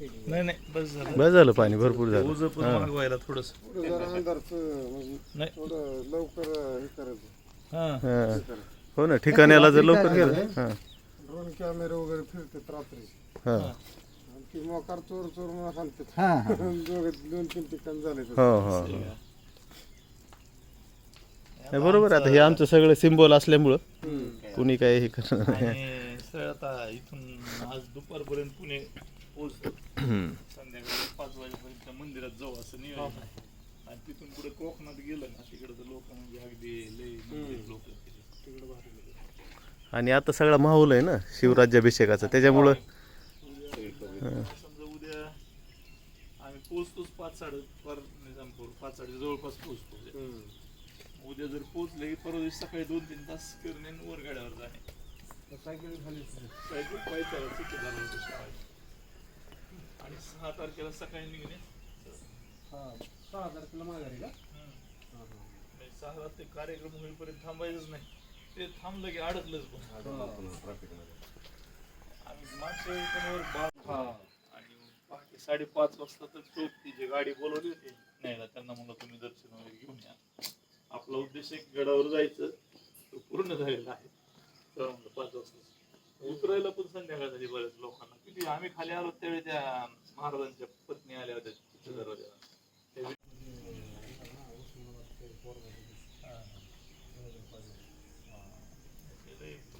नाही नाही बस झालं. बस झालं पाणी भरपूर झालं. ओझं पण मागवायला थोडस. पुढे जरा अंधारचं म्हणजे नाही. थोडं लवकर हे करायचं. हा. हां. हो ना ठिकाण्याला जर लवकर गेलं. हां. ड्रोन कॅमेरे वगैरे फिरतात रात्री. हां. आणि ती मोकार चोर चोर म्हणून सांगतात. हा हा. दोघं दोन तीन ठिकाण झाले हो हो हो. नाही, बरोबर आहे. आता. हे आमचं सगळं सिम्बॉल असल्यामुळं कुणी काय हे करणार नाही. आणि सर आता इथून आज दुपारपर्यंत पुणे पोहोचतो. संध्याकाळी पाच वाजेपर्यंत मंदिरात जाऊ असं नियोजन. आहे आणि तिथून पुढे कोकणात गेलं ना तिकडे तर लोक म्हणजे अगदी लय लोक तिकडे. भारी आणि आता सगळा माहोल आहे ना शिवराज्याभिषेकाचा. त्याच्यामुळं समजा उद्या आम्ही पोहोचतोच पाच साडे पर निजामपूर पाच साडे जवळपास पोहोचतो उद्या. जर पोहोचले की परवा दिवशी सकाळी दोन तीन तास करणे वर गाड्यावर जाणे. सायकल झालं होतं शाळेत. आणि सहा तारखेला सकाळी निघणे. सहा तारखेला माघारी का? म्हणजे सहाला ते कार्यक्रम होईपर्यंत थांबायचंच नाही. ते थांबलं की अडकलंच पण आम्ही मागच्या वेळी पण वर बा- आणि पहाटे साडेपाच वाजता तर चौक ती जी गाडी बोलवली होती न्यायला त्यांना म्हणलं तुम्ही दर्शन वगैरे घेऊन या. आपला उद्देश एक गडावर जायचं तो पूर्ण झालेला आहे. तर म्हणलं पाच वाजता उतरायला पण संध्याकाळ झाली बऱ्याच लोकांना. किती आम्ही खाली आलो त्यावेळी त्या महाराजांच्या पत्नी आल्या होत्या दरवाजाला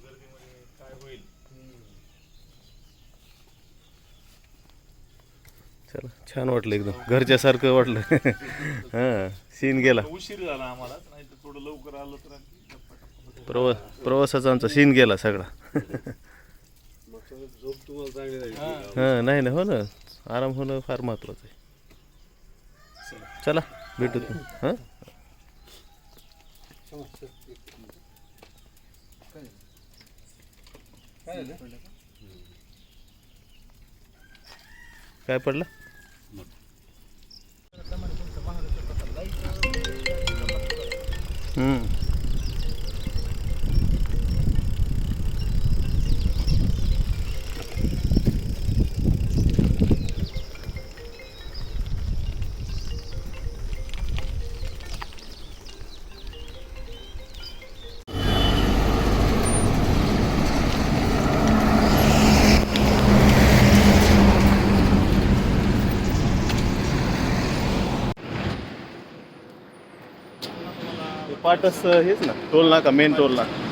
गर्दीमध्ये काय होईल चला छान वाटलं एकदम. घरच्यासारखं वाटलं. हां सीन गेला. उशीर झाला आम्हाला नाही तर थोडं लवकर आलं तर प्रवास प्रवासाचा आमचा सीन गेला सगळा. झोप तुम्हाला चांगली झाली हां. नाही ना हो ना. आराम होणं फार महत्वाचं आहे. चला भेटू हां? काय पडलं? हम्म. पाटस हेच ना टोल नाका मेन टोल नाका.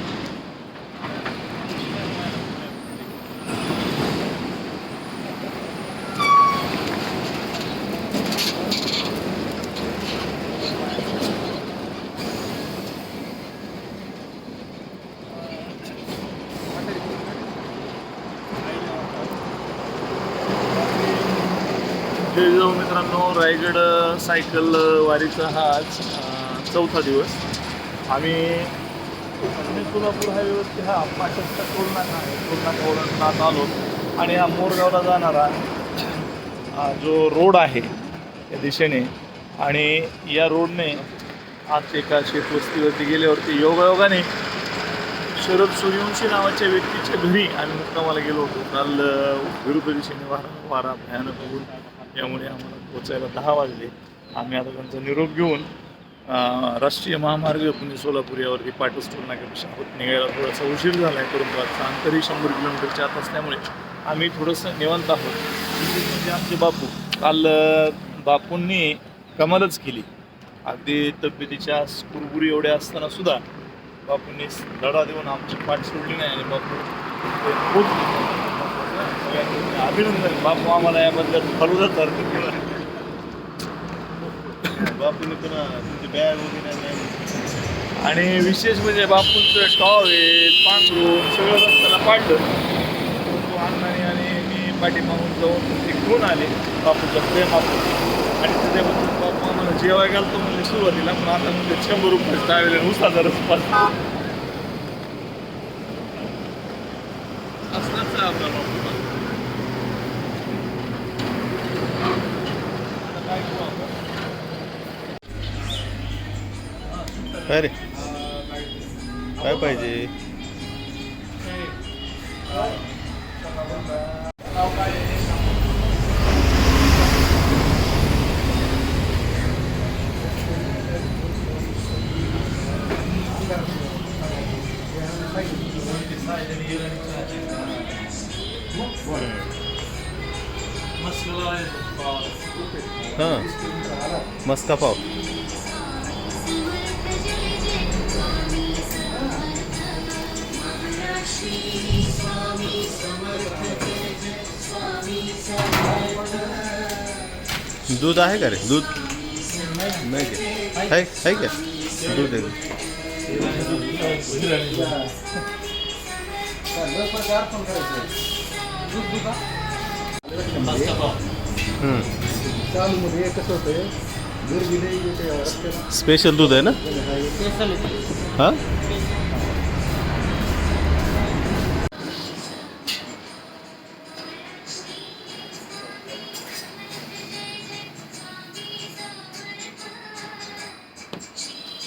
जाऊ मित्रांनो रायगड सायकल वारीचा हा आज चौथा दिवस. आम्ही पुणे सोलापूर हायवेवरती हा पाचशेचा टोल नाका आहे. टोल नाका आलो आणि हा मोरगावला जाणारा जो रोड आहे त्या दिशेने आणि या रोडने आज एका शेतवस्तीवरती गेल्यावरती योगायोगाने शरद सूर्यवंशी नावाच्या व्यक्तीच्या घरी आम्ही मुक्कामाला गेलो होतो. काल विरुद्ध दिशेने वारा वारा भयानक होऊन त्यामुळे आम्हाला पोचायला दहा वाजले. आम्ही आता त्यांचा निरोप घेऊन राष्ट्रीय महामार्ग पुणे सोलापूर यावरती पाटस टोल नाक्यापासून निघायला थोडासा उशीर झाला आहे परंतु आजचा अंतरही शंभर किलोमीटरच्या आत असल्यामुळे आम्ही थोडंसं निवांत आहोत. म्हणजे आमचे बापू काल बापूंनी कमालच केली. अगदी तब्येतीच्या कुरबुरी एवढ्या असताना सुद्धा बापूंनी लढा देऊन आमची पाठ सोडली नाही आणि बापू खूप अभिनंदन. बापू आम्हाला याबद्दल फलुदासारखं केला. बापूने पण बॅग वगैरे नाही. आणि विशेष म्हणजे बापूंचं टॉवेल पांघरून सगळं रस्त्याला पाडलं. तो अण्णाने आणि मी पाठीमागून जाऊन घेऊन आले बापूचं प्रेम आपण आणि त्याच्याबद्दल बापू आम्हाला जेवाय घालतो म्हणजे सुरुवातीला पण आता म्हणजे शंभर रुपये टावेल ऊस हजार रुपये Espere. Vai, pai de. Hã? Mas tá bom. दूध आहे का रे? दूध? नाही का? आहे. आहे का दूध आहे हम्म. चालूमध्ये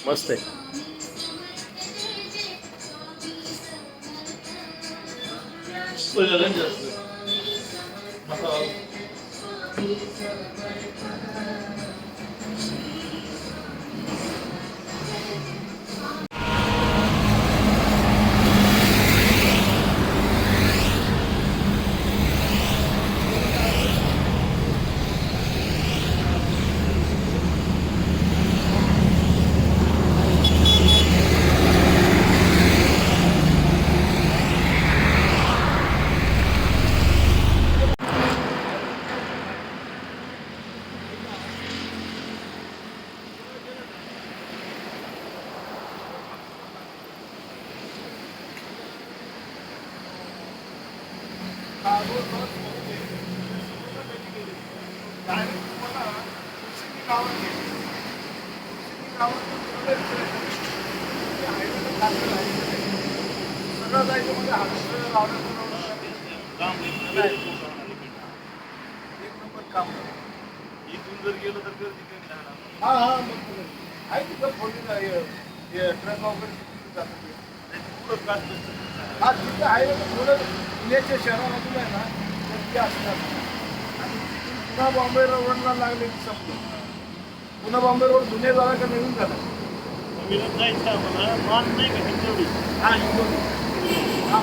कसं होतं दूर गेले रस्त्याला स्पेशल दूध आहे ना हां इथून जर गेलं तर गर्दी कमी राहणार हां मग आहे तिथं फोडलेलं आहे ट्रक वगैरे जातं पुढं काच हा तिथं आहे थोडं पुण्याच्या शहरामधून आहे ना गर्दी आणि पुन्हा बॉम्बे रोडला लागले की संपलं पुन्हा बॉम्बे रोड जुने झाला का नवीन झाला? जायचं आम्हाला? मान नाही का हिंजवडी हा हिंजवडी हा.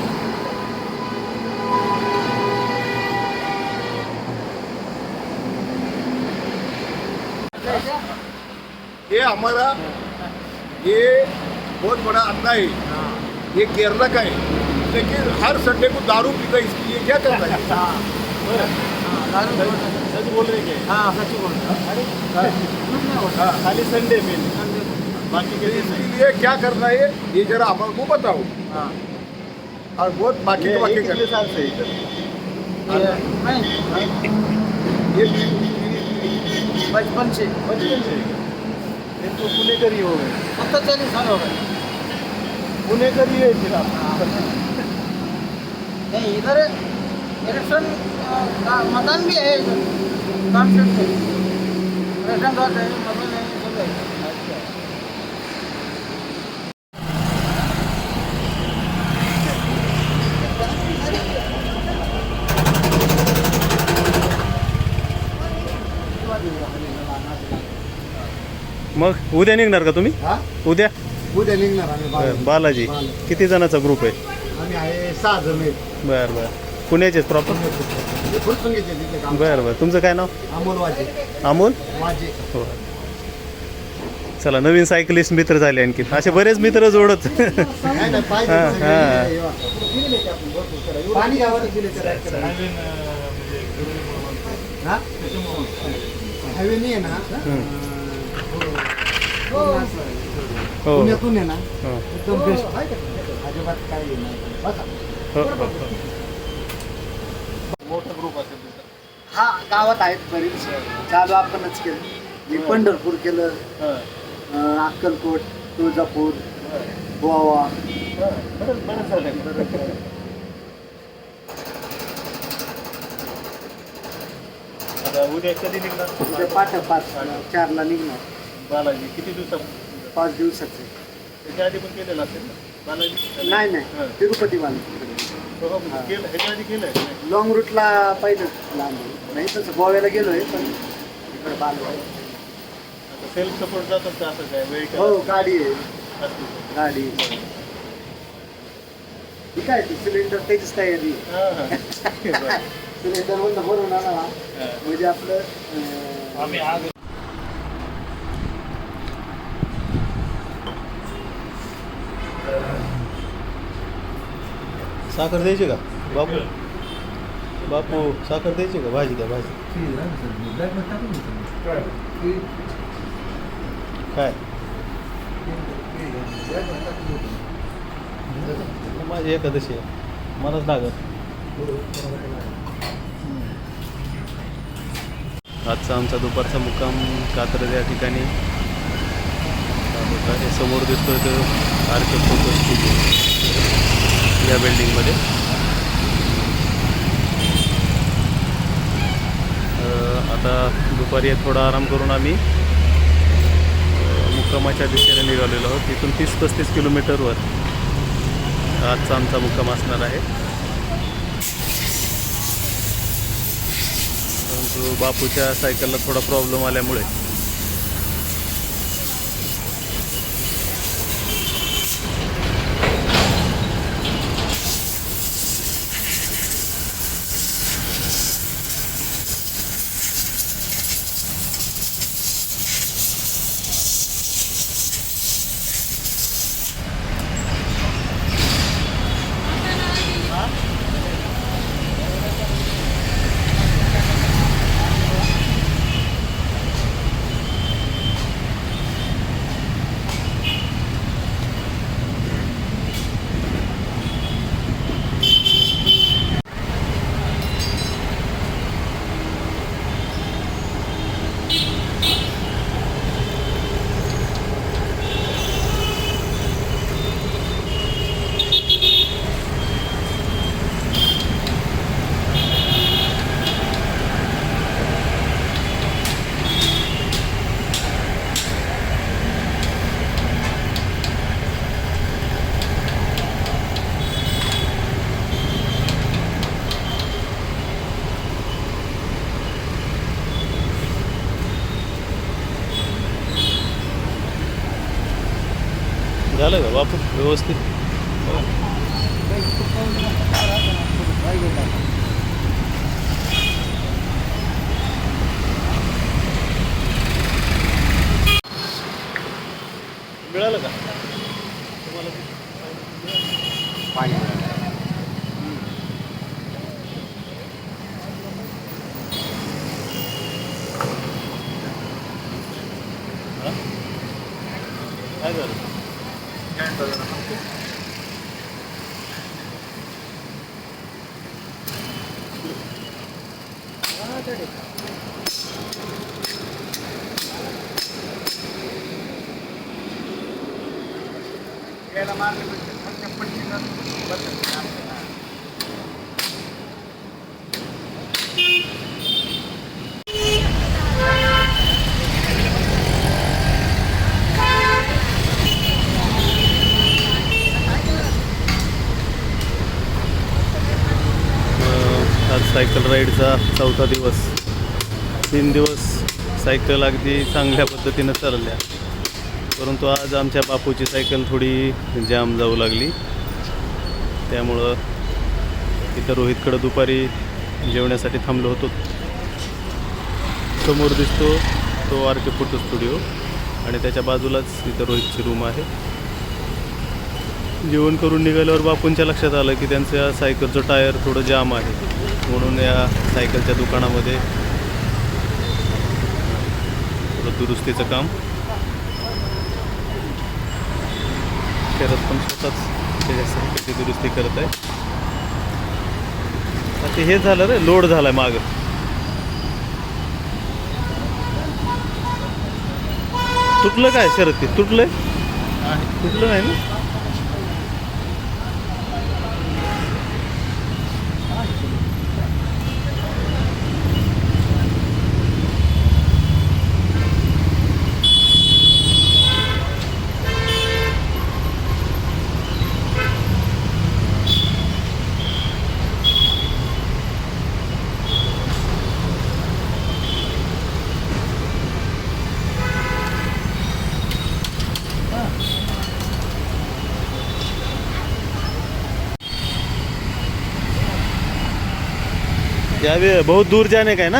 ये हमारा ये बहुत बड़ा अंडा है. ये केरला का है लेकिन हर संडे को दारू पीता है इसकी ये क्या करता है? सच बोल रहे क्या? हाँ सच बोल हाँ, खाली संडे में बाकी के दिन लिए क्या करना है ये जरा हमारे को बताओ। और बहुत बाकी तो बाकी साल से ये बचपन से। बचपन से। ये तो पुणेकर ही हो गए। अब तो चालीस साल हो गए। पुणेकर ही है फिर आप। नहीं इधर इलेक्शन मतदान भी है इधर। कॉन्सेप्ट है। इलेक्शन का है मतदान है सब है मग उद्या निघणार का तुम्ही? हा? उद्या? उद्या निघणार आम्ही बरं. बालाजी. बालाजी. किती जणांचा ग्रुप आहे? आम्ही आहे सहा जण आहेत. बरं बरं. पुण्याचेच प्रॉपर हे तिथे काम. बरं बरं. तुमचं काय नाव? अमोल वाजे. अमोल? वाजे. हो. चला नवीन सायकलिस्ट मित्र झाले आणखी असे बरेच मित्र जोडत. नाही नाही पाहिजे हा, सगळे हा. हे पाणी? हा? हायवे आहे ना? हम्म. हो. हो पुण्यातून आहे ना हो. एकदम बेस्ट अजिबात काय हे नाही. बसा. हो. हो हो. मोठा ग्रुप असेल तुमचा. हा गावात आहेत बरीच. चालू आपणच केलं. मी पंढरपूर केलं. हां अं, अक्कलकोट तुळजापूर गोवा. बरंच बरंच झालं आता उद्या कधी निघणार? उद्या पाठ पाच चारला निघणार. बालाजी किती दिवसात पाच दिवसाचे. त्याच्या आधी पण केलेलं असेल ना? बालाजी? नाही हां. नाही तिरुपती बाला हो, हो, केलं ह्याच्या आधी केलंय लॉंग रूटला पाहिजे लांब. नाही तसं गोव्याला गेलोय पण इकडे बाल सेल्फ सपोर्ट जातात का असं काय? वेळ हो गाडी आहे. असते. गाडी. ही काय ती सिलेंडर त्याचीच तयारी आहे. हां, हां. बरं. दरबंद भरून आणा म्हणजे आपलं अं, आम्ही आज साखर द्यायची का? बापू. बापू साखर द्यायची का? भाजी द्या भाजी. काय? माझी एकादशी आहे. मलाच लागत. आजचा आमचा दुपारचा मुक्काम कात्रज या ठिकाणी. समोर दिसतोय तो आर के फोटो स्टुडिओ. या बिल्डिंगमध्ये आता दुपारी थोडा आराम करून आम्ही मुक्कामाच्या दिशेने निघालेलो आहोत. तिथून तीस पस्तीस किलोमीटरवर आजचा आमचा मुक्काम असणार आहे. परंतु बापूच्या सायकलला थोडा प्रॉब्लेम आल्यामुळे झालं का? वापर व्यवस्थित. मिळालं का? तुम्हाला पाणी Kaya naman, kapag siya, kapag siya, kapag siya, cycle राईडचा चौथा दिवस. तीन दिवस सायकल अगदी चांगल्या पद्धतीनं चालल्या. परंतु आज आमच्या बापूची सायकल थोडी जाम जाऊ लागली. त्यामुळं इथं रोहितकडं दुपारी जेवण्यासाठी थांबलो होतो. समोर दिसतो तो आर के फोटो स्टुडिओ आणि त्याच्या बाजूलाच इथं रोहितची रूम आहे. जेवण करून निघाल्यावर बापूंच्या लक्षात आलं की त्यांच्या सायकलचं टायर थोडं जाम आहे. म्हणून या सायकलच्या दुकानामध्ये थोडं दुरुस्तीचं काम. करत पण स्वतःच त्याच्या सायकलची दुरुस्ती करत आहे. आता हे झालं रे लोड झालाय मागं. तुटलं काय शरद ते? तुटलंय? तुटलं नाही ना? अभी बहुत दूर जाने का है ना?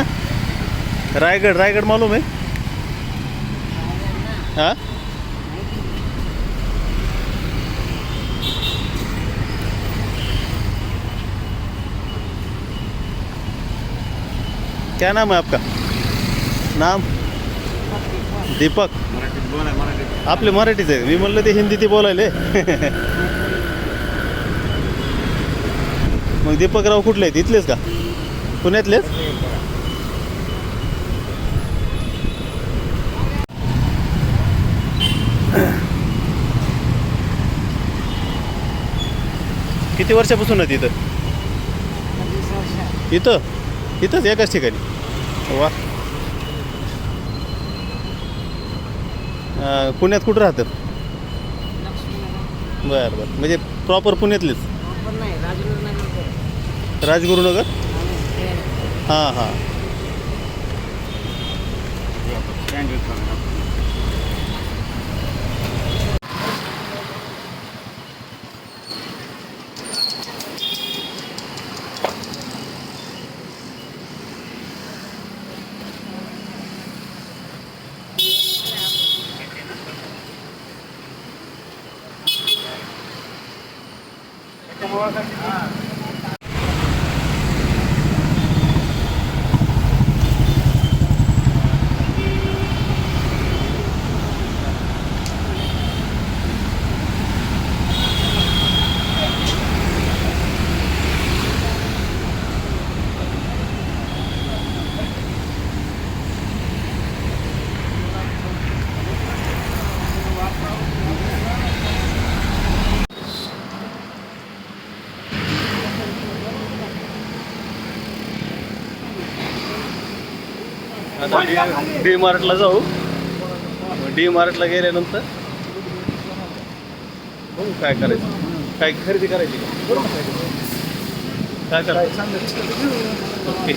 रायगढ़ रायगढ़ मालूम है? हाँ? क्या नाम है आपका? नाम? दीपक। आपले मराठीच आहे मी म्हणलं ते हिंदी ते बोलायले. मग दीपकराव कुठले आहेत? इथलेच का? पुण्यातलेच? किती वर्षापासून आहेत इथं इथं? इथंच एकाच ठिकाणी? वा. पुण्यात कुठं राहतात? बरं बरं. म्हणजे प्रॉपर पुण्यातलेच? राजगुरुनगर? राजगुरुनगर हां हां आता डी डी मार्टला जाऊ. डी मार्टला गेल्यानंतर बघू काय करायचं. काय खरेदी करायची का? काय करायचं? ओके.